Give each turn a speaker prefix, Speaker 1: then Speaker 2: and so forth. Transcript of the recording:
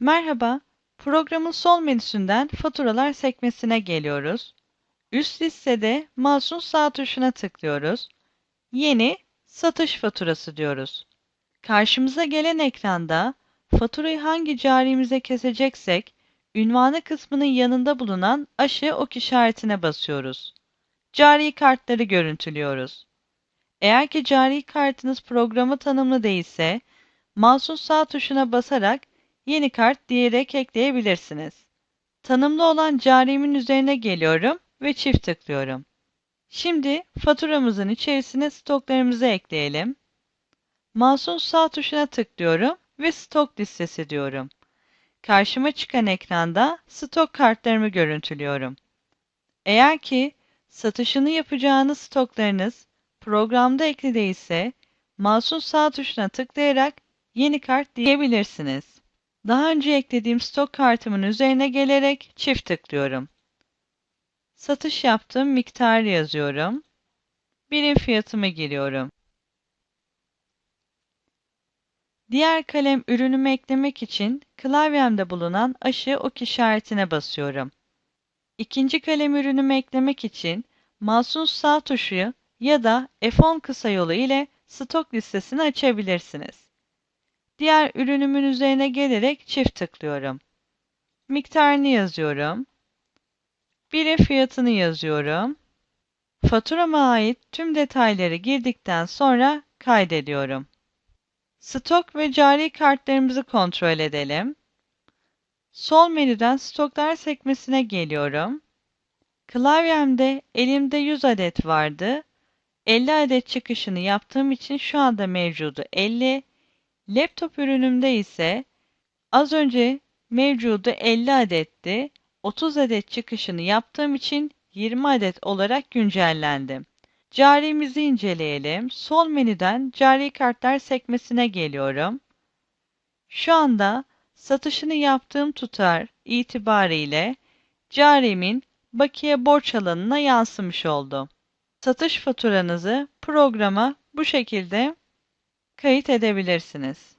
Speaker 1: Merhaba, programın sol menüsünden faturalar sekmesine geliyoruz. Üst listede mouse'un sağ tuşuna tıklıyoruz. Yeni satış faturası diyoruz. Karşımıza gelen ekranda faturayı hangi carimize keseceksek ünvanı kısmının yanında bulunan aşı ok işaretine basıyoruz. Cari kartları görüntülüyoruz. Eğer ki cari kartınız programı tanımlı değilse mouse'un sağ tuşuna basarak yeni kart diyerek ekleyebilirsiniz. Tanımlı olan carimin üzerine geliyorum ve çift tıklıyorum. Şimdi faturamızın içerisine stoklarımızı ekleyelim. Mouse'un sağ tuşuna tıklıyorum ve stok listesi diyorum. Karşıma çıkan ekranda stok kartlarımı görüntülüyorum. Eğer ki satışını yapacağınız stoklarınız programda ekli değilse mouse'un sağ tuşuna tıklayarak yeni kart diyebilirsiniz. Daha önce eklediğim stok kartımın üzerine gelerek çift tıklıyorum. Satış yaptığım miktarı yazıyorum. Birim fiyatımı giriyorum. Diğer kalem ürünümü eklemek için klavyemde bulunan aşı ok işaretine basıyorum. İkinci kalem ürünümü eklemek için mouse'un sağ tuşu ya da F10 kısa yolu ile stok listesini açabilirsiniz. Diğer ürünümün üzerine gelerek çift tıklıyorum. Miktarını yazıyorum. Birim fiyatını yazıyorum. Faturama ait tüm detayları girdikten sonra kaydediyorum. Stok ve cari kartlarımızı kontrol edelim. Sol menüden stoklar sekmesine geliyorum. Klavyemde elimde 100 adet vardı. 50 adet çıkışını yaptığım için şu anda mevcudu 50. Laptop ürünümde ise az önce mevcudu 50 adetti. 30 adet çıkışını yaptığım için 20 adet olarak güncellendi. Carimizi inceleyelim. Sol menüden cari kartlar sekmesine geliyorum. Şu anda satışını yaptığım tutar itibariyle carimin bakiye borç alanına yansımış oldu. Satış faturanızı programa bu şekilde kayıt edebilirsiniz.